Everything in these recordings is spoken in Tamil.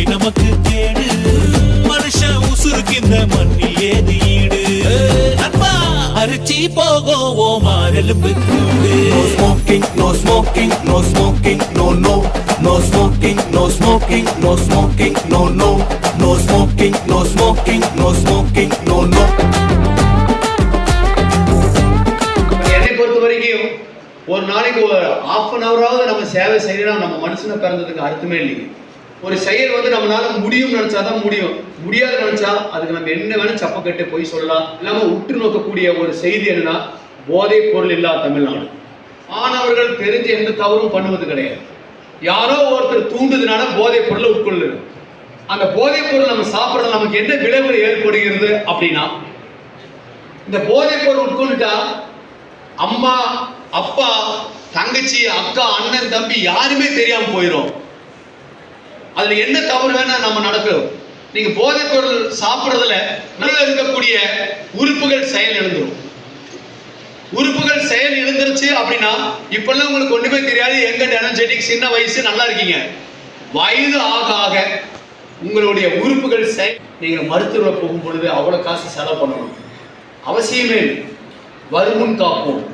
தேவை நமக்கு தேடு மனுஷ உசுருக்கு இந்த ஏது ஈடு? அரிச்சி போகோவோ மாரெலும்பு smoking no smoking no smoking no no no smoking no smoking no smoking no no no smoking no smoking no smoking no no ஒரு நாளைக்கு ஒரு ஆஃப் அன் ஹவராவது நம்ம சேவை செய்யலாம் நம்ம மனுஷனை பிறந்ததுக்கு அர்த்தமே இல்லைங்க. ஒரு செயல் வந்து நம்மளால முடியும் நினைச்சாதான் முடியும். முடியாது நினைச்சா அதுக்கு நம்ம என்ன வேணும் சப்ப கட்டு போய் சொல்லலாம். இல்லாம உற்று நோக்கக்கூடிய ஒரு செய்தி என்னன்னா போதைப் பொருள் இல்லா தமிழ்நாடு. மாணவர்கள் தெரிஞ்சு எந்த தவறும் பண்ணுவது கிடையாது. யாரோ ஒருத்தர் தூண்டுதுனால போதைப் பொருளை உட்கொள்ளுது. அந்த போதைப் பொருள் நம்ம சாப்பிட்றது நமக்கு என்ன விளைவு ஏற்படுகிறது அப்படின்னா இந்த போதைப் பொருள் உட்கொண்டுட்டா அம்மா அப்பா தங்கச்சி அக்கா அண்ணன் தம்பி யாருமே தெரியாம போயிடும் அதுல என்ன தவறு வேணா நம்ம நடக்கிறோம். நீங்க போதைப் பொருள் சாப்பிடுறதுல உள்ள இருக்கக்கூடிய உறுப்புகள் செயல் எழுந்துரும். உறுப்புகள் செயல் எழுந்துருச்சு அப்படின்னா இப்பெல்லாம் உங்களுக்கு ஒண்ணுமே தெரியாது. எங்க எனர்ஜெட்டிக் சின்ன வயசு நல்லா இருக்கீங்க. வயது ஆக ஆக உங்களுடைய உறுப்புகள் செயல் நீங்க மருத்துவரை போகும் பொழுது அவ்வளவு காசு செலவு பண்ணணும். அவசியமே வருமுன் காப்போம்.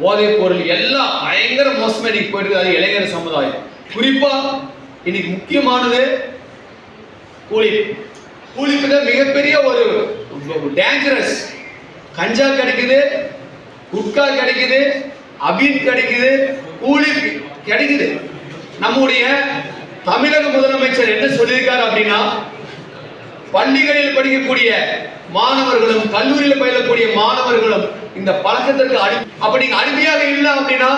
போதைப் பொருள் எல்லாம் பயங்கர மோசமா இன்னைக்கு அது இளைஞர் சமுதாயம். குறிப்பா இன்னைக்கு முக்கியமானது கூலி. கூலிப்பு தான் மிகப்பெரிய ஒரு டேஞ்சரஸ் கஞ்சா கிடைக்குது குட்கா கிடைக்குது அபீன் கிடைக்குது கூலி கிடைக்குது. நம்முடைய தமிழக முதலமைச்சர் என்ன சொல்லியிருக்காரு அப்படின்னா பள்ளிகளில் படிக்கக்கூடிய மாணவர்களும் கல்லூரியில் பயிலக்கூடிய மாணவர்களும் இந்த பழக்கத்திற்கு அடி அப்ப நீங்க அடிமையாக இல்லை அப்படின்னா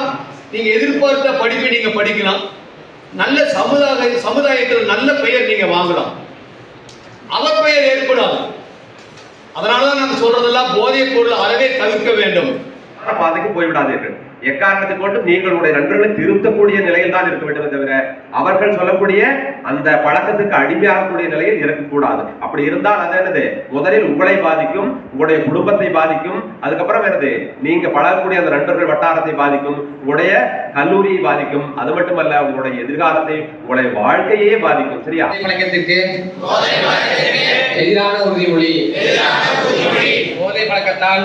நீங்க எதிர்பார்த்த படிப்பை நீங்க படிக்கலாம். நல்ல சமுதாய சமுதாயத்தில் நல்ல பெயர் நீங்க வாங்கலாம். அவப்பெயர் ஏற்படாது. அதனாலதான் நாங்க சொல்றதெல்லாம் போதைப் பொருள் அறவே தவிர்க்க வேண்டும். பாதைக்கு போய்விடாதீர்கள். எக்காரணத்தை கொண்டும் நீங்களுடைய நண்பர்களை திருத்தக்கூடிய நிலையில் தான் இருக்க வேண்டுமே தவிர அவர்கள் சொல்லக்கூடிய அந்த பழக்கத்துக்கு அடிமையாகக்கூடிய நிலையில் இருக்கக்கூடாது. அப்படி இருந்தால் அது என்னது? முதலில் உங்களை பாதிக்கும் உங்களுடைய குடும்பத்தை பாதிக்கும் அதுக்கப்புறம் என்னது? நீங்க பழகக்கூடிய அந்த நண்பர்கள் வட்டாரத்தை பாதிக்கும் உங்களுடைய கல்லூரியை பாதிக்கும் அது மட்டுமல்ல உங்களுடைய எதிர்காலத்தை உங்களுடைய வாழ்க்கையே பாதிக்கும். சரியா? போதை பழக்கத்திற்கு எதிரான உறுதிமொழி. போதை பழக்கத்தால்.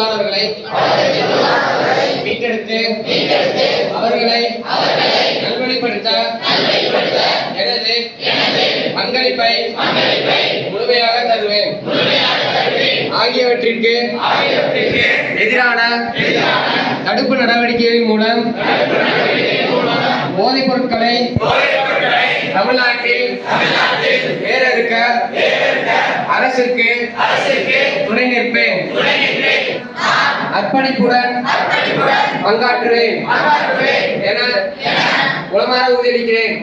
இதற்குள்ளானவர்களை மீட்டெடுத்து அவர்களை நல்வழிப்படுத்த எனது பங்களிப்பை முழுமையாக தருவேன். ஆகியவற்றிற்கு எதிரான தடுப்பு நடவடிக்கைகளின் மூலம் போதைப் பொருட்களை தமிழ்நாட்டில் வேறறுக்க அரசுக்கு துணை நிற்பேன். அர்ப்பணிப்புடன் பங்காற்றுவேன். என உளமாற உறுதியளிக்கிறேன்